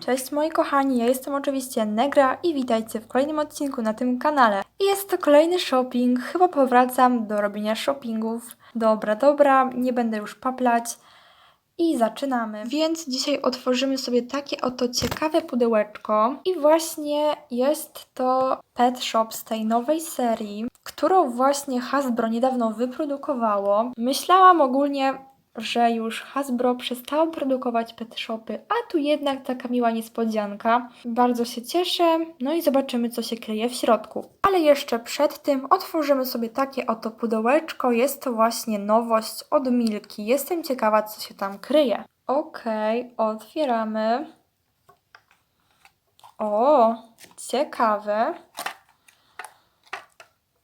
Cześć moi kochani, ja jestem oczywiście Negra i witajcie w kolejnym odcinku na tym kanale. I jest to kolejny shopping, chyba powracam do robienia shoppingów. Dobra, dobra, nie będę już paplać. I zaczynamy. Więc dzisiaj otworzymy sobie takie oto ciekawe pudełeczko. I właśnie jest to Pet Shop z tej nowej serii, którą właśnie Hasbro niedawno wyprodukowało. Myślałam ogólnie, że już Hasbro przestało produkować pet shopy, a tu jednak taka miła niespodzianka. Bardzo się cieszę, no i zobaczymy, co się kryje w środku. Ale jeszcze przed tym otworzymy sobie takie oto pudełeczko. Jest to właśnie nowość od Milki. Jestem ciekawa, co się tam kryje. Okej, otwieramy. O, ciekawe.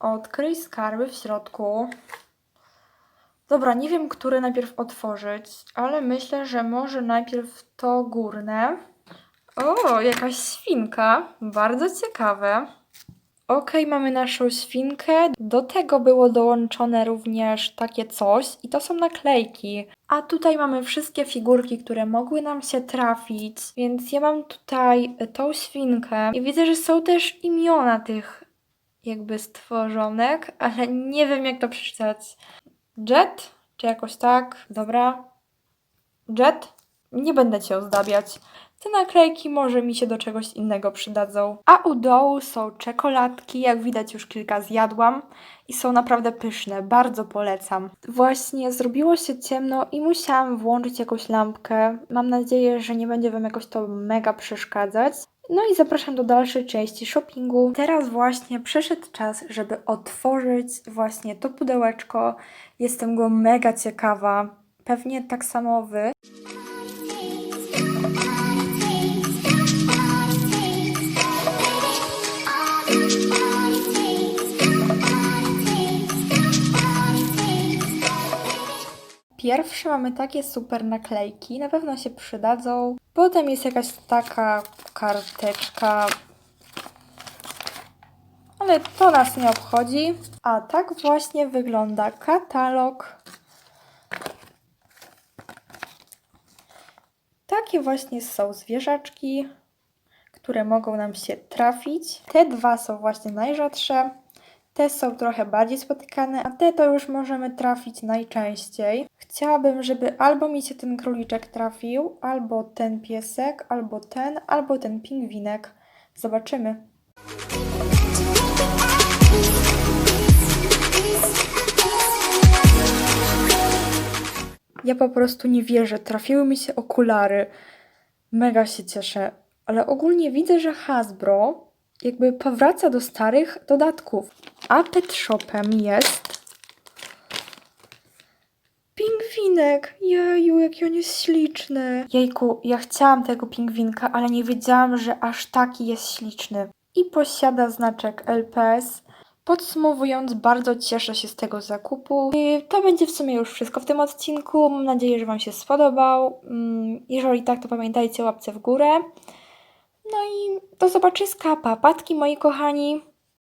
Odkryj skarby w środku. Dobra, nie wiem, które najpierw otworzyć, ale myślę, że może najpierw to górne. O, jakaś świnka. Bardzo ciekawe. Okej, mamy naszą świnkę. Do tego było dołączone również takie coś i to są naklejki. A tutaj mamy wszystkie figurki, które mogły nam się trafić, więc ja mam tutaj tą świnkę i widzę, że są też imiona tych jakby stworzonek, ale nie wiem jak to przeczytać. Jet? Czy jakoś tak? Dobra. Jet? Nie będę cię ozdabiać. Te naklejki może mi się do czegoś innego przydadzą. A u dołu są czekoladki, jak widać już kilka zjadłam i są naprawdę pyszne, bardzo polecam. Właśnie zrobiło się ciemno i musiałam włączyć jakąś lampkę. Mam nadzieję, że nie będzie Wam jakoś to mega przeszkadzać. No i zapraszam do dalszej części shoppingu. Teraz właśnie przyszedł czas, żeby otworzyć właśnie to pudełeczko. Jestem go mega ciekawa. Pewnie tak samo Wy. Pierwsze mamy takie super naklejki, na pewno się przydadzą. Potem jest jakaś taka karteczka, ale to nas nie obchodzi. A tak właśnie wygląda katalog. Takie właśnie są zwierzaczki, które mogą nam się trafić. Te dwa są właśnie najrzadsze. Te są trochę bardziej spotykane, a te to już możemy trafić najczęściej. Chciałabym, żeby albo mi się ten króliczek trafił, albo ten piesek, albo ten, albo ten pingwinek. Zobaczymy. Ja po prostu nie wierzę. Trafiły mi się okulary. Mega się cieszę. Ale ogólnie widzę, że Hasbro jakby powraca do starych dodatków. A Pet Shopem jest pingwinek. Jeju, jaki on jest śliczny. Jejku, ja chciałam tego pingwinka, ale nie wiedziałam, że aż taki jest śliczny. I posiada znaczek LPS. Podsumowując, bardzo cieszę się z tego zakupu. I to będzie w sumie już wszystko w tym odcinku. Mam nadzieję, że Wam się spodobał. Mm, Jeżeli tak, to pamiętajcie łapce w górę. No i do zobaczyska, papatki moi kochani.